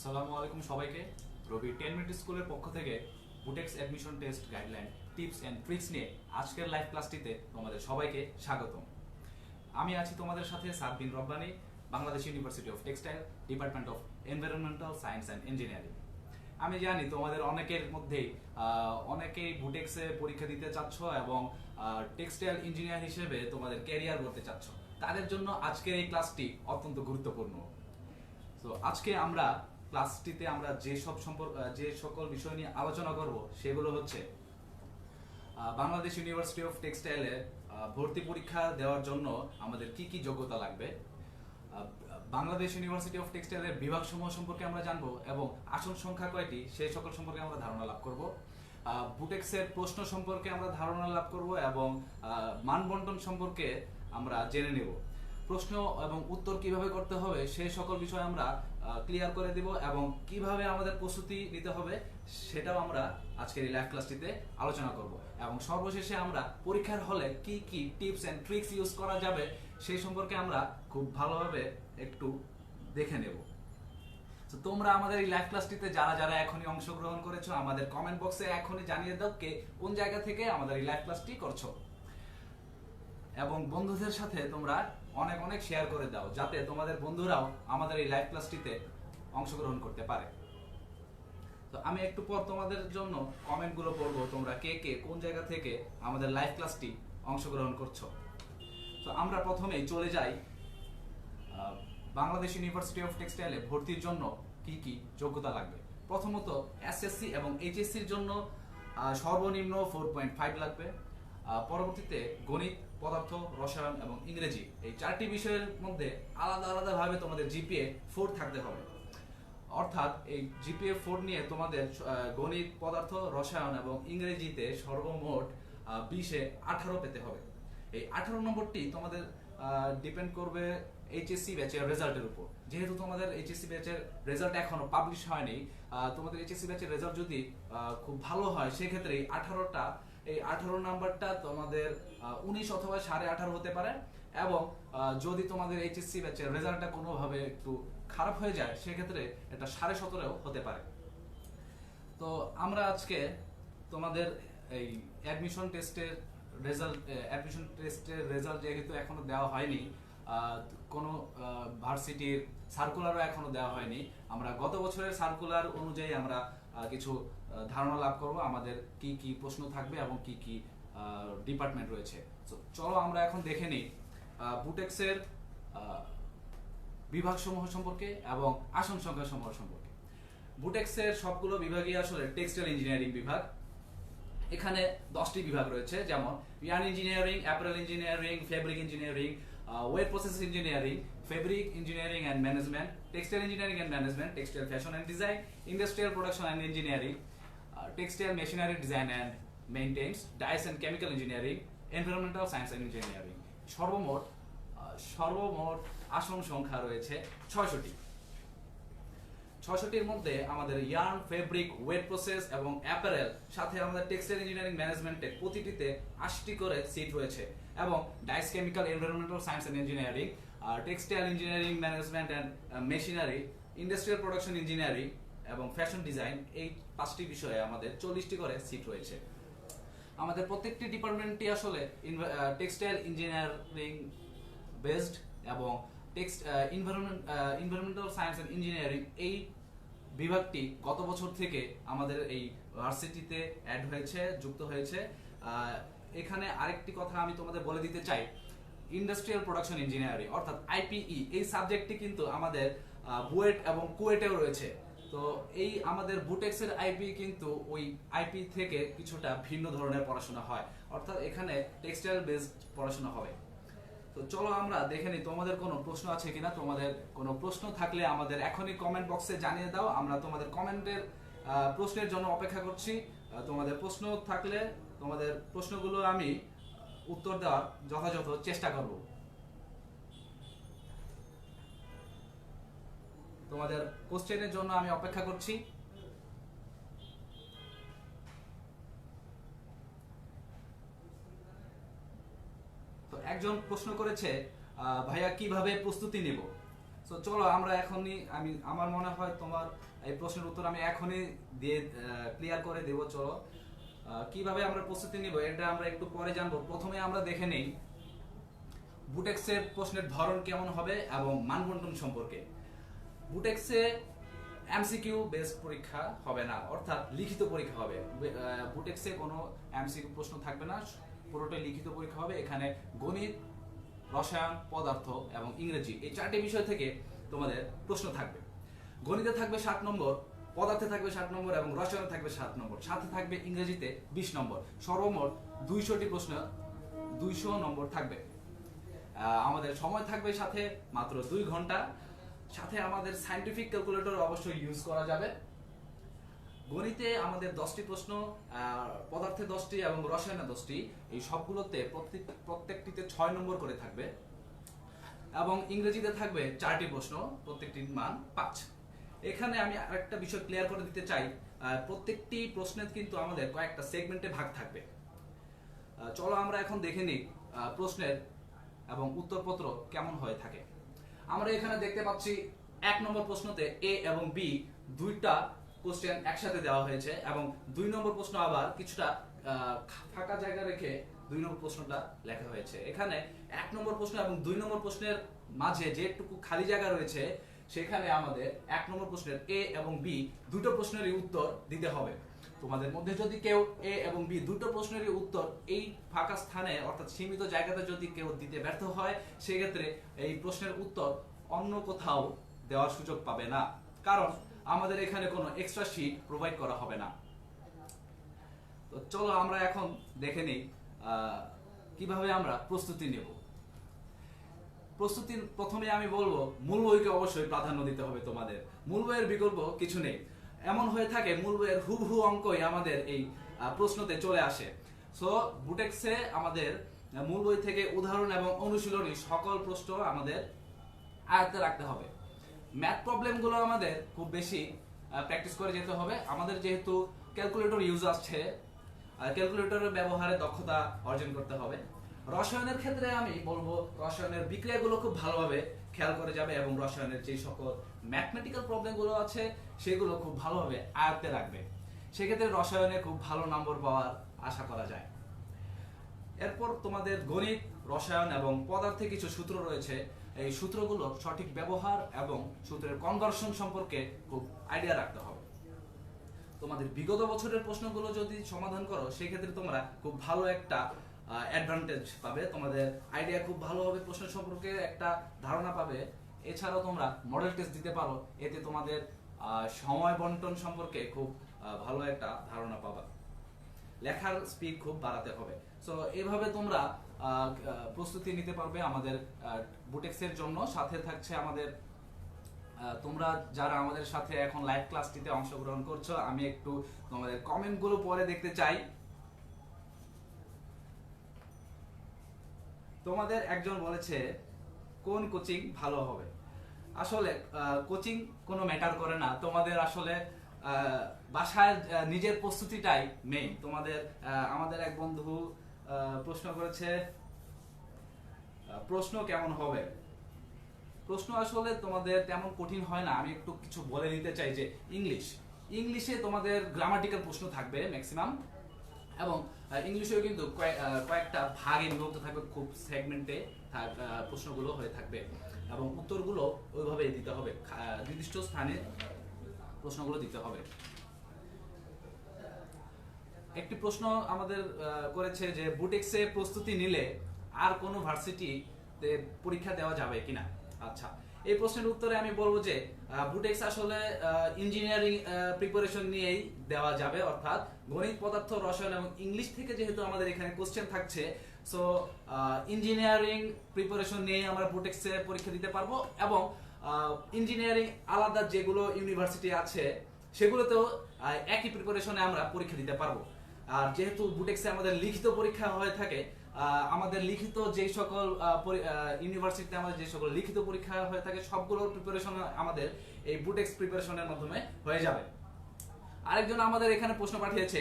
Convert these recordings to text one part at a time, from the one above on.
আসসালামু আলাইকুম সবাইকে। রবি টেন মিনিট স্কুলের পক্ষ থেকে Butex admission test guideline tips and tricks নিয়ে আজকের লাইভ ক্লাসটিতে তোমাদের সবাইকে স্বাগতম। আমি আছি তোমাদের সাথে Sadbin Rabbani, Bangladesh university of textile department of environmental science and engineering আমি জানি তোমাদের অনেকের মধ্যেই অনেকেই বুটেক্সে পরীক্ষা দিতে চাচ্ছ এবং টেক্সটাইল ইঞ্জিনিয়ার হিসেবে তোমাদের ক্যারিয়ার করতে চাচ্ছ। তাদের জন্য আজকের এই ক্লাসটি অত্যন্ত গুরুত্বপূর্ণ। তো আজকে আমরা ক্লাসটিতে আমরা যে সব সম্পর্ক যে সকল বিষয় নিয়ে আলোচনা করব, সেগুলো হচ্ছে বাংলাদেশ ইউনিভার্সিটি অফ টেক্সটাইলে ভর্তি পরীক্ষা দেওয়ার জন্য আমাদের কি কি যোগ্যতা লাগবে? বাংলাদেশ ইউনিভার্সিটি অফ টেক্সটাইলের বিভাগ সমূহ সম্পর্কে আমরা জানব এবং আসন সংখ্যা কয়টি সেই সকল সম্পর্কে আমরা ধারণা লাভ করব। বুটেক্সের প্রশ্ন সম্পর্কে আমরা ধারণা লাভ করব এবং মানবন্টন সম্পর্কে আমরা জেনে নেব। প্রশ্ন এবং উত্তর কীভাবে করতে হবে সেই সকল বিষয় আমরা ক্লিয়ার করে দিব এবং কীভাবে আমাদের প্রস্তুতি নিতে হবে সেটাও আমরা আজকের এই লাইভ ক্লাসটিতে আলোচনা করব। এবং সর্বশেষে আমরা পরীক্ষার হলে কি কি টিপস এন্ড ট্রিক্স ইউজ করা যাবে সেই সম্পর্কে আমরা খুব ভালোভাবে একটু দেখে নেব। তো তোমরা আমাদের এই লাইভ ক্লাসটিতে যারা যারা এখনই অংশগ্রহণ করেছ, আমাদের কমেন্ট বক্সে এখনই জানিয়ে দাও কে কোন জায়গা থেকে আমাদের এই লাইভ ক্লাসটি করছ। এবং বন্ধুদের সাথে তোমরা অনেক অনেক শেয়ার করে দাও, যাতে তোমাদের বন্ধুরাও আমাদের এই লাইভ ক্লাসটিতে অংশগ্রহণ করতে পারে। তো আমি একটু পর তোমাদের জন্য কমেন্টগুলো পড়ব, তোমরা কে কে, কোন জায়গা থেকে আমাদের লাইভ ক্লাসটি অংশগ্রহণ করছ। তো আমরা প্রথমেই চলে যাই বাংলাদেশ ইউনিভার্সিটি অফ টেক্সটাইলে ভর্তির জন্য কি কি যোগ্যতা লাগবে? প্রথমত এসএসসি এবং এইচএসসির জন্য সর্বনিম্ন ফোর পয়েন্ট ফাইভ লাগবে। পরবর্তীতে গণিত পদার্থ, রসায়ন এবং ইংরেজি এই চারটি বিষয়ের মধ্যে আলাদা আলাদাভাবে তোমাদের জিপিএ ফোর থাকতে হবে। অর্থাৎ এই জিপিএ ফোর নিয়ে তোমাদের গণিত, পদার্থ, রসায়ন এবং ইংরেজিতে সর্বমোট বিশে আঠারো পেতে হবে। এই আঠারো নম্বরটি তোমাদের ডিপেন্ড করবে এইচএসসি ব্যাচের রেজাল্টের উপর। যেহেতু তোমাদের এইচএসসি ব্যাচের রেজাল্ট এখনও পাবলিশ হয়নি তোমাদের এইচএসসি ব্যাচের রেজাল্ট যদি খুব ভালো হয়, সেক্ষেত্রে এই আঠারোটা এই আঠারো নাম্বারটা তোমাদের উনিশ অথবা সাড়ে আঠারো হতে পারে, এবং যদি তোমাদের এইচএসসি ব্যাচের রেজাল্টটা কোনোভাবে একটু খারাপ হয়ে যায়, সেক্ষেত্রে এটা সাড়ে সতেরো হতে পারে। তো আমরা আজকে তোমাদের এই অ্যাডমিশন টেস্টের রেজাল্ট অ্যাডমিশন টেস্টের রেজাল্ট যেহেতু এখনও দেওয়া হয়নি কোনো ভার্সিটির সার্কুলারও এখনও দেওয়া হয়নি। আমরা গত বছরের সার্কুলার অনুযায়ী আমরা কিছু ধারণা লাভ করব আমাদের কি কি প্রশ্ন থাকবে এবং কি কি ডিপার্টমেন্ট রয়েছে। চলো আমরা এখন দেখে নিই বুটেক্সের বিভাগ সমূহ সম্পর্কে এবং আসন সংখ্যা সমূহ সম্পর্কে। বুটেক্সের সবগুলো বিভাগই আসলে টেক্সটাইল ইঞ্জিনিয়ারিং বিভাগ। এখানে দশটি বিভাগ রয়েছে, যেমন yarn engineering apparel engineering fabric engineering wet process engineering fabric engineering and management textile engineering and management textile fashion and design industrial production and engineering textile machinery design and maintenance dyes and chemical engineering environmental science and engineering সর্বমোট সর্বমোট আসন সংখ্যা রয়েছে ছয়শটি ছশোটির মধ্যে আমাদের yarn fabric wet process এবং অ্যাপারেল সাথে আমাদের টেক্সটাইল ইঞ্জিনিয়ারিং ম্যানেজমেন্টে প্রতিটিতে আশিটি করে সিট রয়েছে এবং dyes chemical environmental science and engineering textile engineering management and machinery industrial production engineering এবং ফ্যাশন ডিজাইন এই পাঁচটি বিষয়ে আমাদের চল্লিশটি করে সিট রয়েছে। আমাদের প্রত্যেকটি ডিপার্টমেন্টটি আসলে টেক্সটাইল ইঞ্জিনিয়ারিং বেসড এবং text environment environmental science and engineering এই বিভাগটি গত বছর থেকে আমাদের এই ভার্সিটিতে অ্যাড হয়েছে, যুক্ত হয়েছে। এখানে আরেকটি কথা আমি তোমাদের বলে দিতে চাই। ইন্ডাস্ট্রিয়াল প্রোডাকশন ইঞ্জিনিয়ারিং অর্থাৎ আইপিই এই সাবজেক্টটি কিন্তু আমাদের বুয়েট এবং কুয়েটেও রয়েছে। তো এই আমাদের বুটেক্সের আইপি কিন্তু ওই আইপি থেকে কিছুটা ভিন্ন ধরনের পড়াশোনা হয়। অর্থাৎ এখানে টেক্সটাইল বেসড পড়াশোনা হবে। তো চলো আমরা দেখে নিই, তোমাদের কোনো প্রশ্ন আছে কিনা? তোমাদের কোনো প্রশ্ন থাকলে আমাদের এখনই কমেন্ট বক্সে জানিয়ে দাও। আমরা তোমাদের কমেন্টের প্রশ্নের জন্য অপেক্ষা করছি। তোমাদের প্রশ্ন থাকলে তোমাদের প্রশ্নগুলো আমি উত্তর দেওয়ার যথাযথ চেষ্টা করব। তোমাদের কোশ্চেনের জন্য আমি অপেক্ষা করছি। তো একজন প্রশ্ন করেছে ভাইয়া, কীভাবে প্রস্তুতি নেব? তো চলো, আমরা এখনই, আমি, আমার মনে হয় তোমার এই প্রশ্নের উত্তর আমি এখনই দিয়ে ক্লিয়ার করে দেব, চলো। কীভাবে আমরা প্রস্তুতি নিব, এটা আমরা একটু পরে জানব। প্রথমে আমরা দেখে নেই, বুটেক্সের প্রশ্নের ধরন কেমন হবে এবং মানবন্টন সম্পর্কে। বুটেক্সে এমসিকিউ বেসড পরীক্ষা হবে না, অর্থাৎ লিখিত পরীক্ষা হবে। বুটেক্সে কোনো এমসিকিউ প্রশ্ন থাকবে না, পুরোটাই লিখিত পরীক্ষা হবে। এখানে গণিত, রসায়ন, পদার্থ এবং ইংরেজি এই চারটি বিষয় থেকে তোমাদের প্রশ্ন থাকবে। গণিতে থাকবে ষাট নম্বর, পদার্থে থাকবে ষাট নম্বর এবং রসায়নে থাকবে সাত নম্বর। সাথে থাকবে ইংরেজিতে বিশ নম্বর। সর্বমোট দুইশোটি প্রশ্ন, দুইশো নম্বর থাকবে। আমাদের সময় থাকবে সাথে মাত্র দুই ঘণ্টা। সাথে আমাদের সাইন্টিফিক ক্যালকুলেটর অবশ্যই ইউজ করা যাবে। গণিতে আমাদের দশটি প্রশ্ন পদার্থে দশটি এবং রসায়নে দশটি, এই সবগুলোতে প্রত্যেক, প্রত্যেকটিতে ছয় নম্বর করে থাকবে। এবং ইংরেজিতে থাকবে চারটি প্রশ্ন, প্রত্যেকটির মান পাঁচ। এখানে আমি আরেকটা বিষয় ক্লিয়ার করে দিতে চাই প্রত্যেকটি প্রশ্নের কিন্তু আমাদের কয়েকটা সেগমেন্টে ভাগ থাকবে। চলো আমরা এখন দেখে নিই প্রশ্নের এবং উত্তরপত্র কেমন হয়ে থাকে। আমরা এখানে দেখতে পাচ্ছি এক নম্বর প্রশ্নতে এ এবং বি দুইটা কোশ্চেন একসাথে দেওয়া হয়েছে এবং দুই নম্বর প্রশ্ন আবার কিছুটা ফাঁকা জায়গা রেখে দুই নম্বর প্রশ্নটা লেখা হয়েছে। এখানে এক নম্বর প্রশ্ন এবং দুই নম্বর প্রশ্নের মাঝে যেটুকু খালি জায়গা রয়েছে, সেখানে আমাদের এক নম্বর প্রশ্নের এ এবং বি দুটো প্রশ্নেরই উত্তর দিতে হবে। তোমাদের মধ্যে যদি কেউ এ এবং বি দুটো প্রশ্নেরই উত্তর এই ফাঁকা স্থানে, অর্থাৎ সীমিত জায়গাতে যদি কেউ দিতে ব্যর্থ হয়, সেক্ষেত্রে এই প্রশ্নের উত্তর অন্য কোথাও দেওয়ার সুযোগ পাবে না। কারণ আমাদের এখানে কোনো এক্সট্রা শিট প্রোভাইড করা হবে না। তো চলো আমরা এখন দেখে নিই কীভাবে আমরা প্রস্তুতি নেব। প্রস্তুতির প্রথমে আমি বলব, মূল বইকে অবশ্যই প্রাধান্য দিতে হবে তোমাদের। মূল বইয়ের বিকল্প কিছু নেই। এমন হয়ে থাকে, মূল বইয়ের হুবহু অঙ্কই আমাদের এই প্রশ্নতে চলে আসে। সো বুটেক্সে আমাদের মূল বই থেকে উদাহরণ এবং অনুশীলনী সকল প্রশ্ন আমাদের আয়ত্তে রাখতে হবে। ম্যাথ প্রবলেমগুলো আমাদের খুব বেশি প্র্যাকটিস করে যেতে হবে। আমাদের যেহেতু ক্যালকুলেটর ইউজ আসছে ক্যালকুলেটরের ব্যবহারে দক্ষতা অর্জন করতে হবে। রসায়নের ক্ষেত্রে আমি বলব, রসায়নের বিক্রিয়াগুলো খুব ভালোভাবে খেয়াল করে যাবে এবং রসায়নের যে সকল ম্যাথমেটিক্যাল প্রবলেমগুলো আছে, সেগুলো খুব ভালোভাবে আয়ত্তে রাখবে। সেক্ষেত্রে রসায়নে খুব ভালো নম্বর পাওয়ার আশা করা যায়। এরপর তোমাদের গণিত, রসায়ন এবং পদার্থে কিছু সূত্র রয়েছে। এই সূত্রগুলোর সঠিক ব্যবহার এবং সূত্রের কনভার্সন সম্পর্কে খুব আইডিয়া রাখতে হবে। তোমাদের বিগত বছরের প্রশ্নগুলো যদি সমাধান করো, সেক্ষেত্রে তোমরা খুব ভালো একটা অ্যাডভান্টেজ পাবে। তোমাদের আইডিয়া খুব ভালো হবে, প্রশ্ন সম্পর্কে একটা ধারণা পাবে। এছাড়াও তোমরা মডেল টেস্ট দিতে পারো। এতে তোমাদের সময় বন্টন সম্পর্কে খুব ভালো একটা ধারণা পাবা। লেখার স্পিড খুব বাড়াতে হবে। সো এভাবে তোমরা প্রস্তুতি নিতে পারবে আমাদের বুটেক্সের জন্য। সাথে থাকছে আমাদের তোমরা যারা আমাদের সাথে এখন লাইভ ক্লাসটিতে অংশগ্রহণ করছ, আমি একটু তোমাদের কমেন্টগুলো পরে দেখতে চাই। তোমাদের একজন বলেছে, কোন কোচিং ভালো হবে? আসলে কোচিং কোনো ম্যাটার করে না। তোমাদের আসলে বাসায় নিজের প্রস্তুতিটাই মেইন তোমাদের আমাদের এক বন্ধু প্রশ্ন করেছে প্রশ্ন কেমন হবে? প্রশ্ন আসলে তোমাদের তেমন কঠিন হয় না। আমি একটু কিছু বলে দিতে চাই যে ইংলিশ ইংলিশে তোমাদের গ্রামাটিক্যাল প্রশ্ন থাকবে ম্যাক্সিমাম এবং ইংলিশেও কিন্তু কয়েকটা ভাগে বিভক্ত থাকবে খুব সেগমেন্টে প্রশ্নগুলো হয়ে থাকবে। এবং উত্তরগুলো ওইভাবেই দিতে হবে। নির্দিষ্ট স্থানে প্রশ্নগুলো দিতে হবে। একটি প্রশ্ন আমাদের করেছে যে বুটেক্সে প্রস্তুতি নিলে আর কোনো ভার্সিটিতে পরীক্ষা দেওয়া যাবে কিনা? আচ্ছা এই প্রশ্নের উত্তরে আমি বলব যে বুটেক্স আসলে ইঞ্জিনিয়ারিং প্রিপারেশন নিয়েই দেওয়া যাবে, অর্থাৎ গণিত, পদার্থ, রসায়ন এবং ইংলিশ থেকে যেহেতু আমাদের এখানে কোশ্চেন থাকছে সো ইঞ্জিনিয়ারিং প্রিপারেশন নিয়ে আমরা বুটেক্সে পরীক্ষা দিতে পারব এবং ইঞ্জিনিয়ারিং আলাদা যেগুলো ইউনিভার্সিটি আছে, সেগুলোতেও একই প্রিপারেশনে আমরা পরীক্ষা দিতে পারব। আর যেহেতু বুটেক্সে আমাদের লিখিত পরীক্ষা হয়ে থাকে আমাদের লিখিত যে সকল ইউনিভার্সিটিতে আমাদের যে সকল লিখিত পরীক্ষা হয়ে থাকে, সবগুলোর প্রিপারেশন আমাদের এই বুটেক্স প্রিপারেশনের মাধ্যমে হয়ে যাবে। আরেকজন আমাদের এখানে প্রশ্ন পাঠিয়েছে,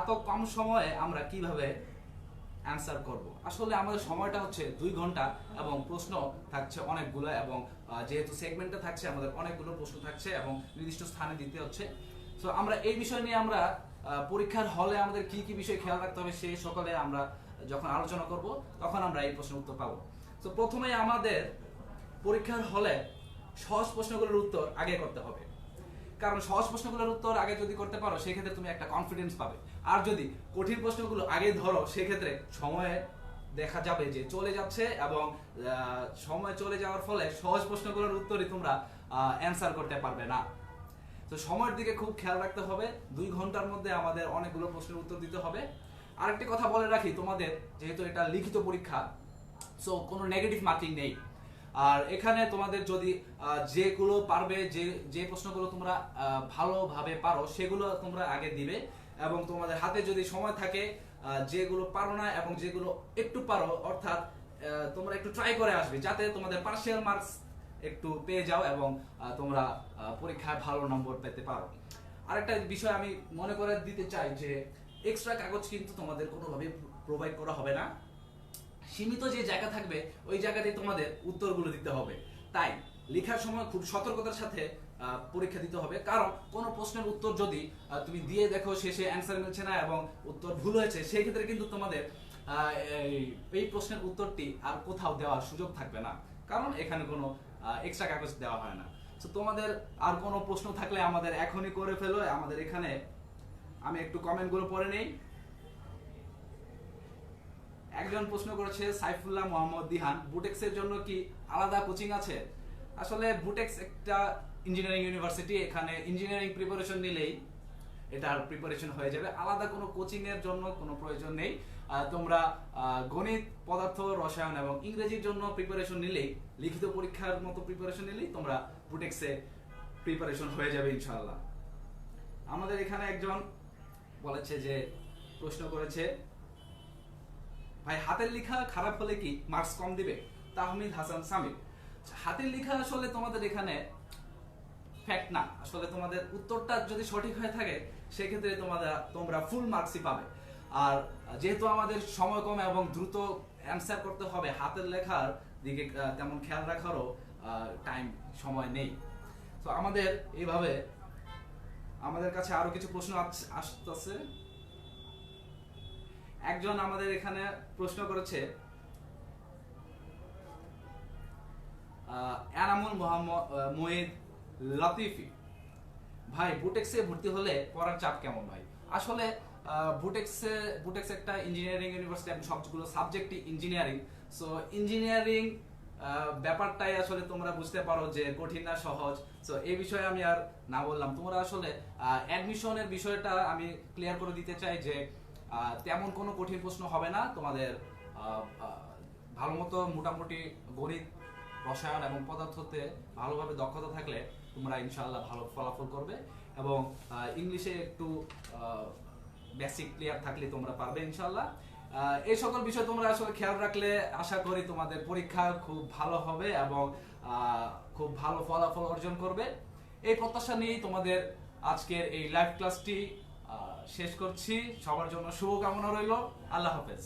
এত কম সময়ে আমরা কীভাবে অ্যান্সার করব? আসলে আমাদের সময়টা হচ্ছে দুই ঘণ্টা এবং প্রশ্ন থাকছে অনেকগুলো এবং যেহেতু সেগমেন্টে থাকছে, আমাদের অনেকগুলো প্রশ্ন থাকছে এবং নির্দিষ্ট স্থানে দিতে হচ্ছে। সো আমরা এই বিষয় নিয়ে আমরা পরীক্ষার হলে আমাদের কি কি বিষয় খেয়াল রাখতে হবে সেই সকালে আমরা যখন আলোচনা করব, তখন আমরা এই প্রশ্নের উত্তর পাবো। তো প্রথমে আমাদের পরীক্ষার হলে সহজ প্রশ্নগুলোর উত্তর আগে করতে হবে। কারণ সহজ প্রশ্নগুলোর উত্তর আগে যদি করতে পারো, সেক্ষেত্রে তুমি একটা কনফিডেন্স পাবে। আর যদি কঠিন প্রশ্নগুলো আগে ধরো, সেক্ষেত্রে সময়ে দেখা যাবে যে চলে যাচ্ছে এবং সময় চলে যাওয়ার ফলে সহজ প্রশ্নগুলোর উত্তরই তোমরা অ্যান্সার করতে পারবে না। তো সময়ের দিকে খুব খেয়াল রাখতে হবে। দুই ঘণ্টার মধ্যে আমাদের অনেকগুলো প্রশ্নের উত্তর দিতে হবে। আরেকটি কথা বলে রাখি, তোমাদের যেহেতু এটা লিখিত পরীক্ষা সো কোনো নেগেটিভ মার্কিং নেই। আর এখানে তোমাদের যদি যেগুলো পারবে, যে যে প্রশ্নগুলো তোমরা ভালোভাবে পারো, সেগুলো তোমরা আগে দিবে। এবং তোমাদের হাতে যদি সময় থাকে যেগুলো পারো না এবং যেগুলো একটু পারো, অর্থাৎ তোমরা একটু ট্রাই করে আসবে, যাতে তোমাদের পার্সিয়াল মার্কস একটু পেয়ে যাও এবং তোমরা পরীক্ষায় ভালো নম্বর পেতে পারো। আরেকটা বিষয় আমি মনে করে দিতে চাই যে এক্সট্রা কাগজ কিন্তু তোমাদের কোনোভাবে প্রোভাইড করা হবে না। সীমিত যে জায়গা থাকবে, ওই জায়গাতে তোমাদের উত্তরগুলো দিতে হবে। তাই, লেখার সময় খুব সতর্কতার সাথে পরীক্ষা দিতে হবে। কারণ, কোনো প্রশ্নের উত্তর যদি তুমি দিয়ে দেখো শেষে অ্যান্সার মিলছে না এবং উত্তর ভুল হয়েছে, সেই ক্ষেত্রে কিন্তু তোমাদের এই প্রশ্নের উত্তরটি আর কোথাও দেওয়ার সুযোগ থাকবে না। কারণ, এখানে কোনো এক্সট্রা কাগজ দেওয়া হয় না। তো তোমাদের আর কোনো প্রশ্ন থাকলে আমাদের এখনই করে ফেলো। আমাদের এখানে আমি একটু কমেন্টগুলো পড়ে নেই। একজন প্রশ্ন করেছে, সাইফুল্লাহ মোহাম্মদ দিহান, বুটেক্সের জন্য কি আলাদা কোচিং আছে? আসলে বুটেক্স একটা ইঞ্জিনিয়ারিং ইউনিভার্সিটি এখানে ইঞ্জিনিয়ারিং প্রিপারেশন নিলেই এটার প্রিপারেশন হয়ে যাবে। আলাদা কোনো কোচিং এর জন্য কোনো প্রয়োজন নেই। তোমরা গণিত, পদার্থ, রসায়ন এবং ইংরেজির জন্য প্রিপারেশন নিলেই, লিখিত পরীক্ষার মতো প্রিপারেশন নিলেই তোমরা বুটেক্সে প্রিপারেশন হয়ে যাবে ইনশাআল্লাহ। আমাদের এখানে একজন বলেছে যে, প্রশ্ন করেছে, ভাই, হাতের লেখা খারাপ হলে কি মার্কস কম দিবে? তাহমিদ হাসান সামির হাতের লেখা আসলে তোমাদের এখানে ফ্যাক্ট না। আসলে তোমাদের উত্তরটা যদি সঠিক হয়ে থাকে, সেক্ষেত্রে তোমাদের, তোমরা ফুল মার্কসই পাবে। আর যেহেতু আমাদের সময় কম এবং দ্রুত অ্যান্সার করতে হবে, হাতের লেখার দিকে তেমন খেয়াল রাখারও টাইম সময় নেই। তো আমাদের এইভাবে আমাদের কাছে আরও কিছু প্রশ্ন আসতেছে। একজন আমাদের এখানে প্রশ্ন করেছে এনামুল মোহাম্মদ মুহিদ লতিফি। ভাই, বুটেক্সে ভর্তি হলে পড়ার চাপ কেমন ভাই? আসলে বুটেক্সে বুটেক্স একটা ইঞ্জিনিয়ারিং ইউনিভার্সিটি এবং সবগুলো সাবজেক্টই ইঞ্জিনিয়ারিং সো ইঞ্জিনিয়ারিং ব্যাপারটাই আসলে তোমরা বুঝতে পারো যে কঠিন না সহজ। সো এই বিষয়ে আমি আর না বললাম। তোমরা আসলে অ্যাডমিশনের বিষয়টা আমি ক্লিয়ার করে দিতে চাই যে তেমন কোনো কঠিন প্রশ্ন হবে না। তোমাদের ভালো মতো মোটামুটি গণিত, রসায়ন এবং পদার্থতে ভালোভাবে দক্ষতা থাকলে তোমরা ইনশাআল্লাহ ভালো ফলাফল করবে। এবং ইংলিশে একটু বেসিক ক্লিয়ার থাকলে তোমরা পারবে ইনশাল্লাহ এই সকল বিষয় তোমরা আসলে খেয়াল রাখলে আশা করি তোমাদের পরীক্ষা খুব ভালো হবে এবং খুব ভালো ফলাফল অর্জন করবে। এই প্রত্যাশা নিয়েই তোমাদের আজকের এই লাইভ ক্লাসটি শেষ করছি। সবার জন্য শুভকামনা রইল। আল্লাহ হাফেজ।